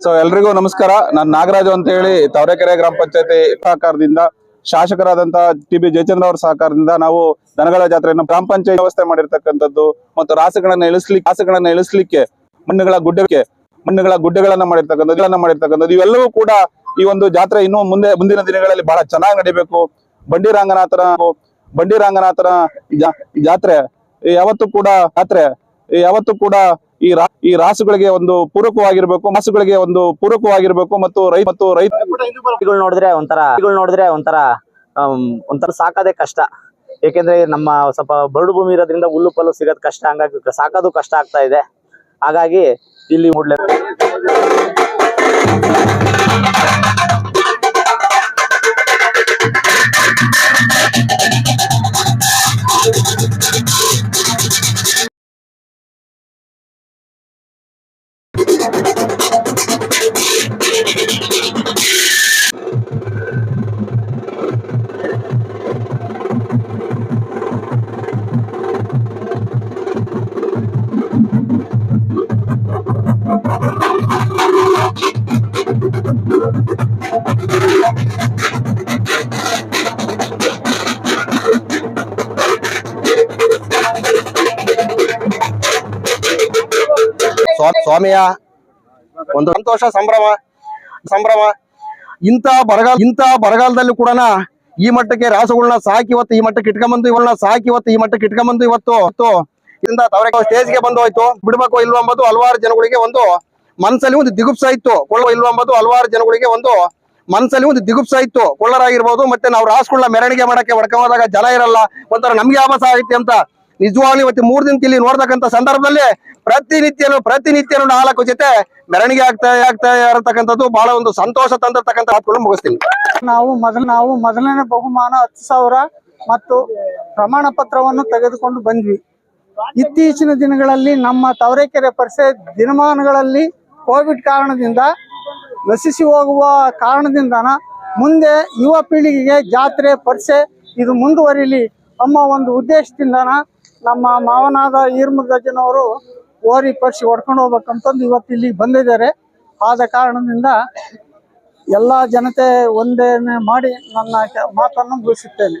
So ಎಲ್ರಿಗೂ ನಮಸ್ಕಾರ. ನಾನ್ ನಾಗರಾಜು ಅಂತ ಹೇಳಿ ತವರೆಕೆರೆ ಗ್ರಾಮ ಪಂಚಾಯತಿ ಸಹಕಾರದಿಂದ ಶಾಸಕರಾದಂತ ಟಿ ಬಿ ಜಯಚಂದ್ರ ಅವರ ಸಹಕಾರದಿಂದ ನಾವು ದನಗಳ ಜಾತ್ರೆಯನ್ನು ಗ್ರಾಮ ಪಂಚಾಯತ್ ವ್ಯವಸ್ಥೆ ಮಾಡಿರ್ತಕ್ಕಂಥದ್ದು ಮತ್ತು ರಾಸುಗಳನ್ನ ಇಳಿಸ್ಲಿಕ್ಕೆ ರಾಸುಗಳನ್ನ ಇಳಿಸ್ಲಿಕ್ಕೆ ಮಣ್ಣುಗಳ ಗುಡ್ಡಕ್ಕೆ ಮಣ್ಣುಗಳ ಗುಡ್ಡೆಗಳನ್ನ ಮಾಡಿರ್ತಕ್ಕಂಥದ್ದು ಇದನ್ನ ಮಾಡಿರ್ತಕ್ಕಂಥದ್ದು ಇವೆಲ್ಲವೂ ಕೂಡ ಈ ಒಂದು ಜಾತ್ರೆ ಇನ್ನೂ ಮುಂದೆ ಮುಂದಿನ ದಿನಗಳಲ್ಲಿ ಬಹಳ ಚೆನ್ನಾಗಿ ನಡಿಬೇಕು. ಬಂಡಿ ರಂಗನಾಥನ ಬಂಡಿ ರಂಗನಾಥನ ಜಾತ್ರೆ ಯಾವತ್ತೂ ಕೂಡ ಜಾತ್ರೆ ಯಾವತ್ತೂ ಕೂಡ ಈ ರಾ, ಈ ರಾಸುಗಳಿಗೆ ಒಂದು ಪೂರಕವಾಗಿರ್ಬೇಕು, ಮಸುಗಳಿಗೆ ಒಂದು ಪೂರಕವಾಗಿರ್ಬೇಕು ಮತ್ತು ರೈ ಮತ್ತು ರೈತ ಗಳು ನೋಡಿದ್ರೆ ಒಂಥರ ನೋಡಿದ್ರೆ ಒಂಥರ ಒಂಥರ ಸಾಕೋದೇ ಕಷ್ಟ. ಏಕೆಂದ್ರೆ ನಮ್ಮ ಸ್ವಲ್ಪ ಬರಡು ಭೂಮಿ ಇರೋದ್ರಿಂದ ಹುಲ್ಲು ಪಲ್ಲು ಸಿಗೋದ್ ಕಷ್ಟ, ಹಂಗಾಗಿ ಸಾಕೋದು ಕಷ್ಟ ಆಗ್ತಾ ಇದೆ. ಹಾಗಾಗಿ ಇಲ್ಲಿ ಮೂಡ್ಲೆ ಸ್ವಾಮಿಯ ಒಂದು ಸಂತೋಷ ಸಂಭ್ರಮ ಸಂಭ್ರಮ. ಇಂಥ ಬರಗಾಲ ಇಂತ ಬರಗಾಲದಲ್ಲಿ ಕೂಡ ಈ ಮಟ್ಟಕ್ಕೆ ರಾಸುಗಳನ್ನ ಸಾಕಿ ಇವತ್ತು ಈ ಮಟ್ಟಕ್ಕೆ ಇಟ್ಕೊಂಬಂದು, ಇವಳನ್ನ ಸಾಕಿ ಇವತ್ತು ಈ ಮಟ್ಟಕ್ಕೆ ಇಟ್ಕೊಂಬಂದು ಇವತ್ತು ಇವತ್ತು ಇದರಿಂದ ತವರೆ ಸ್ಟೇಜ್ಗೆ ಬಂದು ಹೋಯ್ತು. ಬಿಡಬೇಕು ಇಲ್ವ ಎಂಬುದು ಹಲವಾರು ಜನಗಳಿಗೆ ಒಂದು ಮನಸ್ಸಲ್ಲಿ ಒಂದು ದಿಗುಪ್ಸ ಇತ್ತು. ಕೊಳ್ಳೋ ಇಲ್ವ ಎಂಬುದು ಹಲವಾರು ಜನಗಳಿಗೆ ಒಂದು ಮನಸ್ಸಲ್ಲಿ ಒಂದು ದಿಗುಪ್ಸ ಇತ್ತು. ಕೊಳ್ಳರಾಗಿರ್ಬೋದು, ಮತ್ತೆ ನಾವು ರಾಸುಗಳನ್ನ ಮೆರವಣಿಗೆ ಮಾಡಕ್ಕೆ ಹೊಡ್ಕೊಂಡಾಗ ಜಲ ಇರಲ್ಲ. ಒಂಥರ ನಮ್ಗೆ ಆಭಾಸ ಆಗಿತ್ತು ಅಂತ ನಿಜವಾಗ್ಲೂ ಇವತ್ತು ಮೂರ್ ದಿನ ಇಲ್ಲಿ ನೋಡ್ತಕ್ಕಂಥ ಸಂದರ್ಭದಲ್ಲಿ ಪ್ರತಿನಿತ್ಯನು ಪ್ರತಿನಿತ್ಯನು ನಾಲ್ಕು ಜೊತೆ ಮೆರವಣಿಗೆ ಆಗ್ತಾ ಆಗ್ತಾ ಇರತಕ್ಕಂಥದ್ದು ಬಹಳ ಒಂದು ಸಂತೋಷ ತಂದಿರತಕ್ಕಂಥ ಮಾತುಗಳು ಮುಗಿಸ್ತೀನಿ. ನಾವು ಮೊದಲ ನಾವು ಮೊದಲನೇ ಬಹುಮಾನ ಹತ್ತು ಸಾವಿರ ಮತ್ತು ಪ್ರಮಾಣ ಪತ್ರವನ್ನು ತೆಗೆದುಕೊಂಡು ಬಂದ್ವಿ. ಇತ್ತೀಚಿನ ದಿನಗಳಲ್ಲಿ ನಮ್ಮ ತವರೆಕೆರೆ ಪರಿಸರ ದಿನಮಾನಗಳಲ್ಲಿ ಕೋವಿಡ್ ಕಾರಣದಿಂದ ನಶಿಸಿ ಹೋಗುವ ಕಾರಣದಿಂದನ ಮುಂದೆ ಯುವ ಪೀಳಿಗೆಗೆ ಜಾತ್ರೆ ಪರಿಸೆ ಇದು ಮುಂದುವರಿಲಿ. ನಮ್ಮ ಒಂದು ಉದ್ದೇಶದಿಂದನ ನಮ್ಮ ಮಾವನಾದ ಈರ್ಮುದ್ದಜ್ಜನವರು ಓರಿ ಪರಿಸಿ ಹೊಡ್ಕೊಂಡು ಹೋಗ್ಬೇಕಂತಂದು ಇವತ್ತು ಇಲ್ಲಿಗೆ ಬಂದಿದ್ದಾರೆ. ಆದ ಕಾರಣದಿಂದ ಎಲ್ಲ ಜನತೆ ಒಂದೇ ಮಾಡಿ ನನ್ನ ಮಾತನ್ನು ಮುಗಿಸುತ್ತೇನೆ.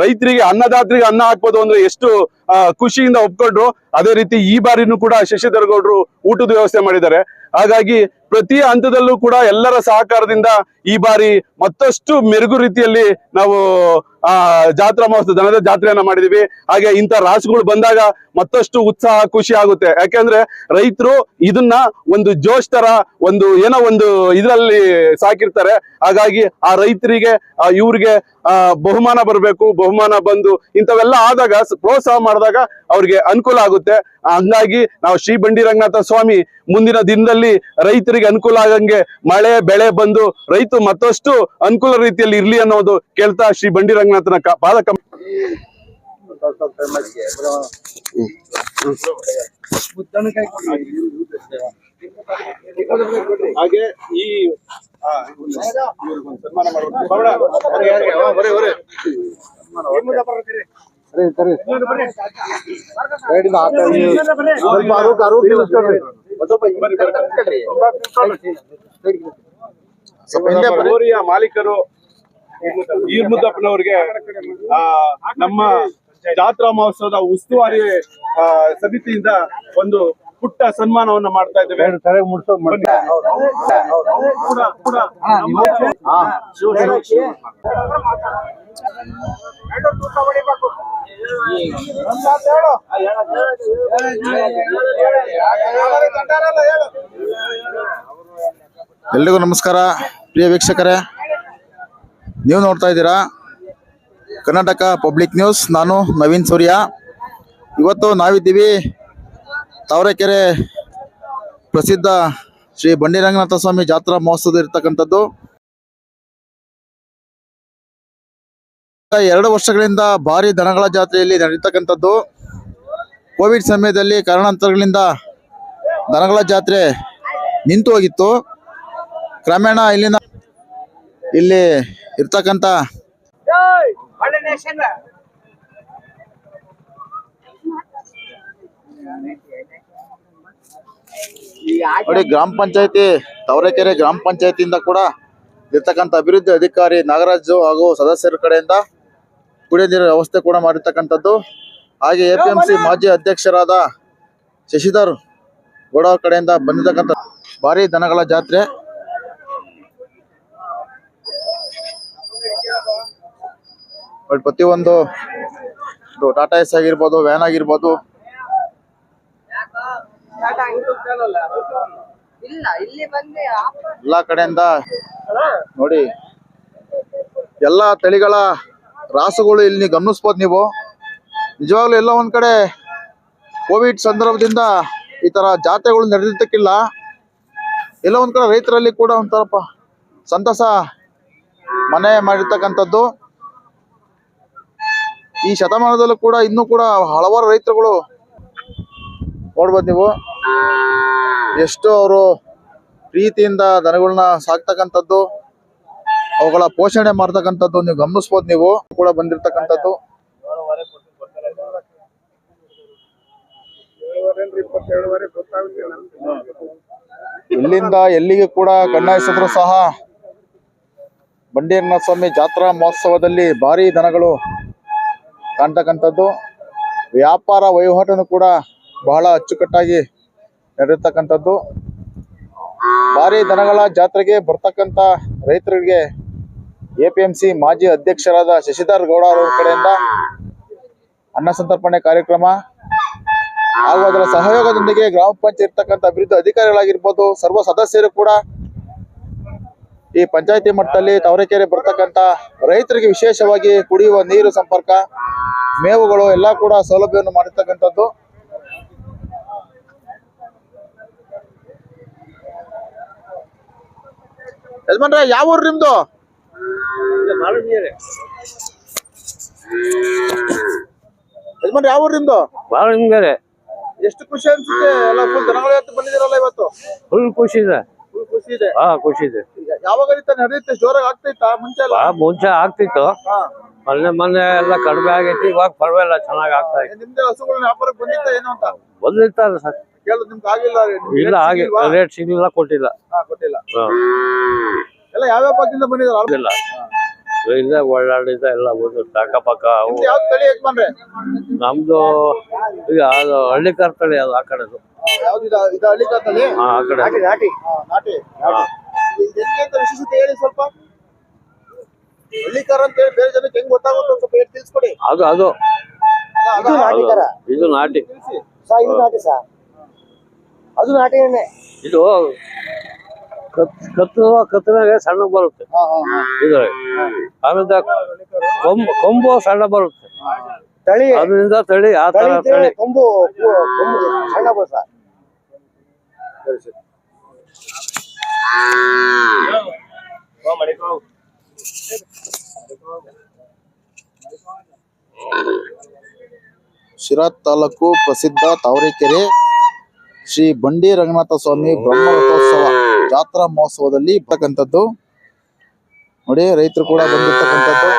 ರೈತರಿಗೆ, ಅನ್ನದಾತರಿಗೆ ಅನ್ನ ಹಾಕ್ಬೋದು ಅಂದ್ರೆ ಎಷ್ಟು ಖುಷಿಯಿಂದ ಒಪ್ಕೊಂಡ್ರು. ಅದೇ ರೀತಿ ಈ ಬಾರಿನೂ ಕೂಡ ಶಶಿಧರ್ ಗೌಡ್ರು ಊಟದ ವ್ಯವಸ್ಥೆ ಮಾಡಿದ್ದಾರೆ. ಹಾಗಾಗಿ ಪ್ರತಿ ಹಂತದಲ್ಲೂ ಕೂಡ ಎಲ್ಲರ ಸಹಕಾರದಿಂದ ಈ ಬಾರಿ ಮತ್ತಷ್ಟು ಮೆರುಗು ರೀತಿಯಲ್ಲಿ ನಾವು ಆ, ಜಾತ್ರಾ ಮಹೋತ್ಸವ ದನದ ಜಾತ್ರೆಯನ್ನ ಮಾಡಿದೀವಿ. ಹಾಗೆ ಇಂಥ ರಾಸುಗಳು ಬಂದಾಗ ಮತ್ತಷ್ಟು ಉತ್ಸಾಹ, ಖುಷಿ ಆಗುತ್ತೆ. ಯಾಕೆಂದ್ರೆ ರೈತರು ಇದನ್ನ ಒಂದು ಜೋಶ್ ತರ, ಒಂದು ಏನೋ ಒಂದು ಇದರಲ್ಲಿ ಸಾಕಿರ್ತಾರೆ. ಹಾಗಾಗಿ ಆ ರೈತರಿಗೆ ಇವ್ರಿಗೆ ಬಹುಮಾನ ಬರಬೇಕು, ಬಹುಮಾನ ಬಂದು ಇಂಥವೆಲ್ಲ ಆದಾಗ, ಪ್ರೋತ್ಸಾಹ ಮಾಡಿದಾಗ ಅವ್ರಿಗೆ ಅನುಕೂಲ ಆಗುತ್ತೆ. ಹಂಗಾಗಿ ನಾವು ಶ್ರೀ ಬಂಡಿ ರಂಗನಾಥ ಸ್ವಾಮಿ ಮುಂದಿನ ದಿನದಲ್ಲಿ ರೈತರಿಗೆ ಅನುಕೂಲ ಆಗಂಗೆ ಮಳೆ ಬೆಳೆ ಬಂದು ರೈತ ಮತ್ತಷ್ಟು ಅನುಕೂಲ ರೀತಿಯಲ್ಲಿ ಇರ್ಲಿ ಅನ್ನೋದು ಕೇಳ್ತಾ ಶ್ರೀ ಬಂಡಿ ರಂಗನಾಥನ ಕ- ಪಾದ ಕಂ ಹಾಗೆ ಈ ಸನ್ಮಾನ ಗೋರಿಯ ಮಾಲೀಕರು ಈರ್ಮುದ್ದಪ್ಪನವ್ರಿಗೆ ಆ ನಮ್ಮ ಜಾತ್ರಾ ಮಹೋತ್ಸವದ ಉಸ್ತುವಾರಿ ಆ, ಸಮಿತಿಯಿಂದ ಒಂದು ಪುಟ್ಟ ಸನ್ಮಾನವನ್ನ ಮಾಡ್ತಾ ಇದ್ದೇವೆ. ಎಲ್ರಿಗೂ ನಮಸ್ಕಾರ. ಪ್ರಿಯ ವೀಕ್ಷಕರೇ ನೀವು ನೋಡ್ತಾ ಇದ್ದೀರಾ ಕರ್ನಾಟಕ ಪಬ್ಲಿಕ್ ನ್ಯೂಸ್. ನಾನು ನವೀನ್ ಸೂರ್ಯ. ಇವತ್ತು ನಾವಿದ್ದೀವಿ ತಾವರೆಕೆರೆ ಪ್ರಸಿದ್ಧ ಶ್ರೀ ಬಂಡಿರಂಗನಾಥ ಸ್ವಾಮಿ ಜಾತ್ರಾ ಮಹೋತ್ಸವದ ಇರ್ತಕ್ಕಂಥದ್ದು. ಎರಡು ವರ್ಷಗಳಿಂದ ಭಾರಿ ದನಗಳ ಜಾತ್ರೆಯಲ್ಲಿ ನಡೀತಕ್ಕಂಥದ್ದು. ಕೋವಿಡ್ ಸಮಯದಲ್ಲಿ ಕಾರಣಾಂತರಗಳಿಂದ ದನಗಳ ಜಾತ್ರೆ ನಿಂತು ಹೋಗಿತ್ತು. ಕ್ರಮೇಣ ಇಲ್ಲಿನ ಇಲ್ಲಿ ಇರ್ತಕ್ಕಂಥ ನೋಡಿ ಗ್ರಾಮ ಪಂಚಾಯತಿ ತವರೆಕೆರೆ ಗ್ರಾಮ ಪಂಚಾಯತಿಯಿಂದ ಕೂಡ ಇರ್ತಕ್ಕಂಥ ಅಭಿವೃದ್ಧಿ ಅಧಿಕಾರಿ ನಾಗರಾಜು ಹಾಗೂ ಸದಸ್ಯರ ಕಡೆಯಿಂದ ಕುಡಿಯ ನೀರಿನ ವ್ಯವಸ್ಥೆ ಕೂಡ ಮಾಡಿರ್ತಕ್ಕಂಥದ್ದು. ಹಾಗೆ ಎ ಪಿ ಎಂ ಸಿ ಮಾಜಿ ಅಧ್ಯಕ್ಷರಾದ ಶಶಿಧರ್ ಗೌಡ ಅವ್ರ ಕಡೆಯಿಂದ ಬಂದಿರತಕ್ಕಂಥ ಭಾರಿ ದನಗಳ ಜಾತ್ರೆ. ಪ್ರತಿಯೊಂದು ಟಾಟಾ ಎಸ್ ಆಗಿರ್ಬೋದು ವ್ಯಾನ್ ಆಗಿರ್ಬೋದು. ಇಲ್ಲ ಎಲ್ಲಾ ಕಡೆಯಿಂದ ನೋಡಿ. ಎಲ್ಲಾ ತಳಿಗಳ ರಾಸುಗಳು ಇಲ್ಲಿ ಗಮನಿಸ್ಬೋದು ನೀವು. ನಿಜವಾಗ್ಲೂ ಎಲ್ಲ ಒಂದ್ ಕಡೆ ಕೋವಿಡ್ ಸಂದರ್ಭದಿಂದ ಈ ತರ ಜಾತ್ರೆಗಳು ನಡೆದಿದ್ದಕ್ಕಿಲ್ಲ. ಎಲ್ಲ ಒಂದ್ ಕಡೆ ರೈತರಲ್ಲಿ ಕೂಡ ಒಂಥರಪ್ಪ ಸಂತಸ ಮನೆ ಮಾಡಿರ್ತಕ್ಕಂಥದ್ದು. ಈ ಶತಮಾನದಲ್ಲೂ ಕೂಡ ಇನ್ನೂ ಕೂಡ ಹಲವಾರು ರೈತರುಗಳು ನೋಡ್ಬೋದು ನೀವು. ಎಷ್ಟು ಅವರು ಪ್ರೀತಿಯಿಂದ ದನಗಳನ್ನ ಸಾಕ್ತಕ್ಕಂಥದ್ದು, ಅವುಗಳ ಪೋಷಣೆ ಮಾಡ್ತಕ್ಕಂಥದ್ದು ನೀವು ಗಮನಿಸ್ಬೋದು ನೀವು. ಕೂಡ ಬಂದಿರ್ತಕ್ಕಂಥದ್ದು. ಇಲ್ಲಿಂದ ಎಲ್ಲಿಗೆ ಕೂಡ ಕಣ್ಣಾಯಿಸಿದ್ರು ಸಹ ಬಂಡೀರ್ನ ಸ್ವಾಮಿ ಜಾತ್ರಾ ಮಹೋತ್ಸವದಲ್ಲಿ ಭಾರಿ ದನಗಳು ಕಾಣ್ತಕ್ಕಂಥದ್ದು. ವ್ಯಾಪಾರ ವಹಿವಾಟನ್ನು ಕೂಡ ಬಹಳ ಅಚ್ಚುಕಟ್ಟಾಗಿ ನಡೆಯತಕ್ಕಂಥದ್ದು. ಭಾರಿ ದನಗಳ ಜಾತ್ರೆಗೆ ಬರ್ತಕ್ಕಂಥ ರೈತರಿಗೆ ಎ ಪಿ ಎಂ ಸಿ ಮಾಜಿ ಅಧ್ಯಕ್ಷರಾದ ಶಶಿಧರ್ ಗೌಡ ಅವರ ಕಡೆಯಿಂದ ಅನ್ನ ಸಂತರ್ಪಣೆ ಕಾರ್ಯಕ್ರಮ. ಹಾಗೂ ಅದರ ಸಹಯೋಗದೊಂದಿಗೆ ಗ್ರಾಮ ಪಂಚಾಯತ್ ಇರ್ತಕ್ಕಂಥ ಅಭಿವೃದ್ಧಿ ಅಧಿಕಾರಿಗಳಾಗಿರ್ಬೋದು ಸರ್ವ ಸದಸ್ಯರು ಕೂಡ ಈ ಪಂಚಾಯತಿ ಮಟ್ಟದಲ್ಲಿ ತವರೆಕೆರೆ ಬರ್ತಕ್ಕಂಥ ರೈತರಿಗೆ ವಿಶೇಷವಾಗಿ ಕುಡಿಯುವ ನೀರು ಸಂಪರ್ಕ, ಮೇವುಗಳು ಎಲ್ಲ ಕೂಡ ಸೌಲಭ್ಯವನ್ನು ಮಾಡಿರ್ತಕ್ಕಂಥದ್ದು. ಯಜಮಾನ್ರೆ ಯಾವ ಊರು ನಿಮ್ದು? ಯಜಮಾನ್ರೆ ಯಾವ ಊರು ನಿಮ್ದು? ಬಹಳ ಹಿಂಗಾರೆ ಎಷ್ಟು ಖುಷಿ ಅನ್ಸುತ್ತೆ? ಎಲ್ಲ ಫುಲ್ ದನಗಳ ಬಂದಿದ್ದೀರಲ್ಲ ಇವತ್ತು? ಫುಲ್ ಖುಷಿ ಇದೆ. ಫುಲ್ ಖುಷಿ ಇದೆ. ಹಾ ಖುಷಿ ಇದೆ. ಯಾವಾಗ ನಡೆಯುತ್ತೆ? ಜೋರಾಗಿ ಆಗ್ತೈತಾ? ಮುಂಚೆ ಎಲ್ಲ? ಬಹಳ ಮುಂಚೆ ಆಗ್ತಿತ್ತು. ಹಾ. ಮೊನ್ನೆ ಮೊನ್ನೆ ಎಲ್ಲ ಕಡಿಮೆ ಆಗೈತಿ ಇವಾಗ ಪರವಾಗಿಲ್ಲ ಚೆನ್ನಾಗಿ ಆಗ್ತಾ ಇದೆ. ನಿಮ್ದೇ ಹಸುಗಳನ್ನ ವ್ಯಾಪಾರಕ್ಕೆ ಬಂದಿತ್ತ ಏನು ಅಂತ? ಬಂದಿರ್ತಾರೆ ಸರ್. ಕೇಳೋದು ನಿಮ್ಗೆ ಆಗಿಲ್ಲ ಇಲ್ಲ ಹಾಗೆ? ರೇಟ್ ಸಿಗ್ಲಿಲ್ಲ ಕೊಟ್ಟಿಲ್ಲ. ಹಾ, ಕೊಟ್ಟಿಲ್ಲ. ಹಾ. ಎಲ್ಲ ಯಾವ್ಯಾವ ಪಕ್ಕದಿಂದ ಬಂದಿದ್ದಾರೆ ಇಲ್ಲ. ಇಲ್ಲೇ ಓಡಾಡಿದ ಎಲ್ಲ ಬಂದು ಅಕ್ಕಪಕ್ಕ ಅವು ನಿಮ್ದು ಯಾವ್ದು ತಳಿ ಯಜಮಾನ್ರೆ ನಮ್ದು ಈಗ ಅದು ಹಳ್ಳಿ ಕರ್ತಳಿ ಅದು ಆ ಕಡೆದು. ಯಾವ್ದು ಇದು ಇದು ಹಳ್ಳಿಕಾರ್ ತಳಿ? ಹಾ ಆ ಕಡೆ. ನಾಟಿ ನಾಟಿ. ಹಾ, ನಾಟಿ. ಹಾ. ಇದು ಹೆಂಗೆ ಅಂತ ವಿಶೇಷತೆ ಹೇಳಿ ಸ್ವಲ್ಪ. ಹಳ್ಳಿಕಾರ ಅಂತ ಹೇಳಿ ಬೇರೆ ಜನಕ್ಕೆ ಹೆಂಗ್ ಗೊತ್ತಾಗುತ್ತೆ ಒಂದ್ ಸ್ವಲ್ಪ ಹೇಳಿ ತಿಳಿಸ್ಕೊಡಿ. ಅದು ಅದು. ಅದು ನಾಟಿ ಇದು ನಾಟಿ. ತಿಳಿಸಿ. ಸಾ ಇದು ನಾಟಿ ಸಾ? ಅದು ನಾಟಿನೇ ಇದು ಕತ್ ಕತ್ತು ಕತ್ತಿನಾಗ ಸಣ್ಣ ಬರುತ್ತೆ. ಆಮೇಲೆ ಕೊಂಬು ಕೊಂಬು ಸಣ್ಣ ಬರುತ್ತೆ. ತಳಿ. ಅದರಿಂದ ತಳಿ ಆ ತರ ತಳಿ ಕೊಂಬು ಕೊಂಬು ಸಣ್ಣ ಸರಿ. ಶಿರಾ ತಾಲೂಕು ಪ್ರಸಿದ್ಧ ತಾವರೆಕೆರೆ ಶ್ರೀ ಬಂಡಿ ರಂಗನಾಥ ಸ್ವಾಮಿ ಬ್ರಹ್ಮ ರಥೋತ್ಸವ ಜಾತ್ರಾ ಮಹೋತ್ಸವದಲ್ಲಿ ಇರ್ತಕ್ಕಂಥದ್ದು ನೋಡಿ ರೈತರು ಕೂಡ ಬಂದಿರ್ತಕ್ಕಂಥದ್ದು.